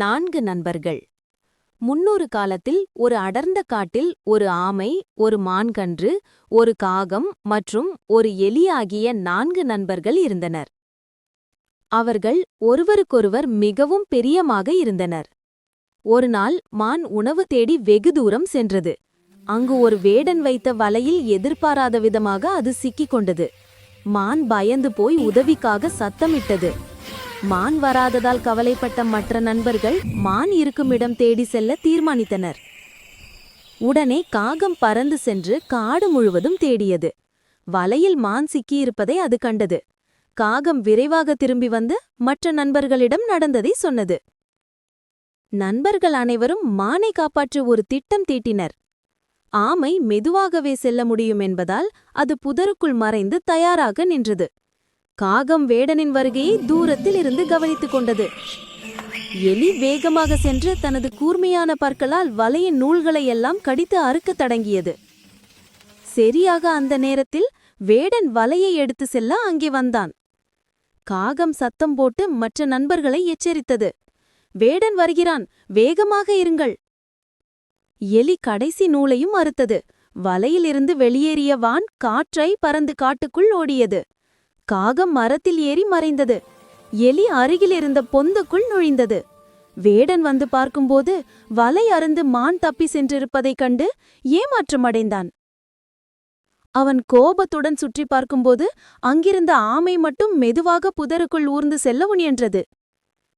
நான்கு நண்பர்கள். முன்னொரு காலத்தில் ஒரு அடர்ந்த காட்டில் ஒரு ஆமை ஒரு மான்கன்று ஒரு காகம் மற்றும் ஒரு எலி ஆகிய நான்கு நண்பர்கள் இருந்தனர். அவர்கள் ஒருவருக்கொருவர் மிகவும் பெரியமாக இருந்தனர். ஒருநாள் மான் உணவு தேடி வெகு தூரம் சென்றது. அங்கு ஒரு வேடன் வைத்த வலையில் எதிர்பாராத விதமாக அது சிக்கிக் கொண்டது. மான் பயந்து போய் உதவிக்காக சத்தமிட்டது. மான் வராததால் கவலைப்பட்ட மற்ற நண்பர்கள் மான் இருக்கும் இடம் தேடி செல்ல தீர்மானித்தனர். உடனே காகம் பறந்து சென்று காடு முழுவதும் தேடியது. வலையில் மான் சிக்கியிருப்பதை அது கண்டது. காகம் விரைவாக திரும்பி வந்து மற்ற நண்பர்களிடம் நடந்ததை சொன்னது. நண்பர்கள் அனைவரும் மானை காப்பாற்ற ஒரு திட்டம் தீட்டினர். ஆமை மெதுவாகவே செல்ல முடியும் என்பதால் அது புதருக்குள் மறைந்து தயாராக நின்றது. காகம் வேடனின் வருகையை தூரத்தில் இருந்து கவனித்துக் கொண்டது. எலி வேகமாக சென்று தனது கூர்மையான பற்களால் வலையின் நூல்களை எல்லாம் கடித்து அறுக்கத் தொடங்கியது. சரியாக அந்த நேரத்தில் வேடன் வலையை எடுத்து செல்ல அங்கே வந்தான். காகம் சத்தம் போட்டு மற்ற நண்பர்களை எச்சரித்தது. வேடன் வருகிறான் வேகமாக இருங்கள். எலி கடைசி நூலையும் அறுத்தது. வலையிலிருந்து வெளியேறிய வான் காற்றை பறந்து காட்டுக்குள் ஓடியது. காகம் மரத்தில் ஏறி மறைந்தது. எலி அருகிலிருந்த பொந்துக்குள் நுழைந்தது. வேடன் வந்து பார்க்கும்போது வலை அருந்து மான் தப்பி சென்றிருப்பதைக் கண்டு ஏமாற்றமடைந்தான். அவன் கோபத்துடன் சுற்றி பார்க்கும்போது அங்கிருந்த ஆமை மட்டும் மெதுவாக புதருக்குள் ஊர்ந்து செல்ல முயன்றது.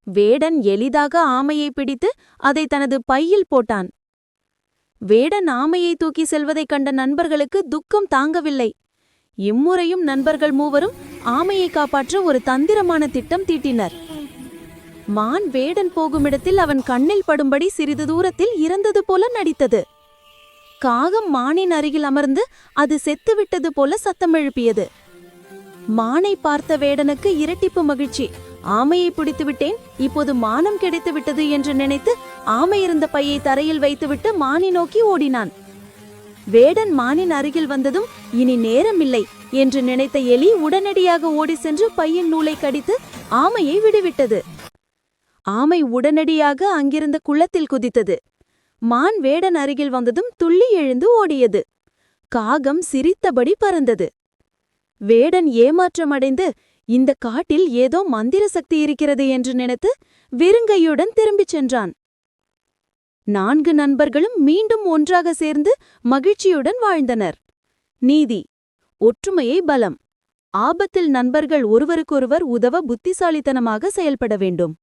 வேடன் எளிதாக ஆமையை பிடித்து அதை தனது பையில் போட்டான். வேடன் ஆமையை தூக்கி செல்வதைக் கண்ட நண்பர்களுக்கு துக்கம் தாங்கவில்லை. இம்முறையும் நண்பர்கள் மூவரும் ஆமையை காப்பாற்ற ஒரு தந்திரமான திட்டம் தீட்டினர். மான் வேடன் போகும் இடத்தில் அவன் கண்ணில் படும்படி சிறிது தூரத்தில் இறந்தது போல நடித்தது. காகம் மானின் அருகில் அமர்ந்து அது செத்துவிட்டது போல சத்தம் எழுப்பியது. மானை பார்த்த வேடனுக்கு இரட்டிப்பு மகிழ்ச்சி. ஆமையை பிடித்து விட்டேன் இப்போது மானம் கிடைத்து விட்டது என்று நினைத்து ஆமை இருந்த பையை தரையில் வைத்துவிட்டு மானை நோக்கி ஓடினான். வேடன் மானின் அருகில் வந்ததும் இனி நேரமில்லை. என்று நினைத்த எலி உடனடியாக ஓடி சென்று பையின் நூலை கடித்து ஆமையை விடுவிட்டது. ஆமை உடனடியாக அங்கிருந்த குளத்தில் குதித்தது. மான் வேடன் அருகில் வந்ததும் துள்ளி எழுந்து ஓடியது. காகம் சிரித்தபடி பறந்தது. வேடன் ஏமாற்றமடைந்து இந்த காட்டில் ஏதோ மந்திர சக்தி இருக்கிறது என்று நினைத்து விருங்கையுடன் திரும்பிச் சென்றான். நான்கு நண்பர்களும் மீண்டும் ஒன்றாக சேர்ந்து மகிழ்ச்சியுடன் வாழ்ந்தனர். நீதி ஒற்றுமையை பலம். ஆபத்தில் நண்பர்கள் ஒருவருக்கொருவர் உதவ புத்திசாலித்தனமாக செயல்பட வேண்டும்.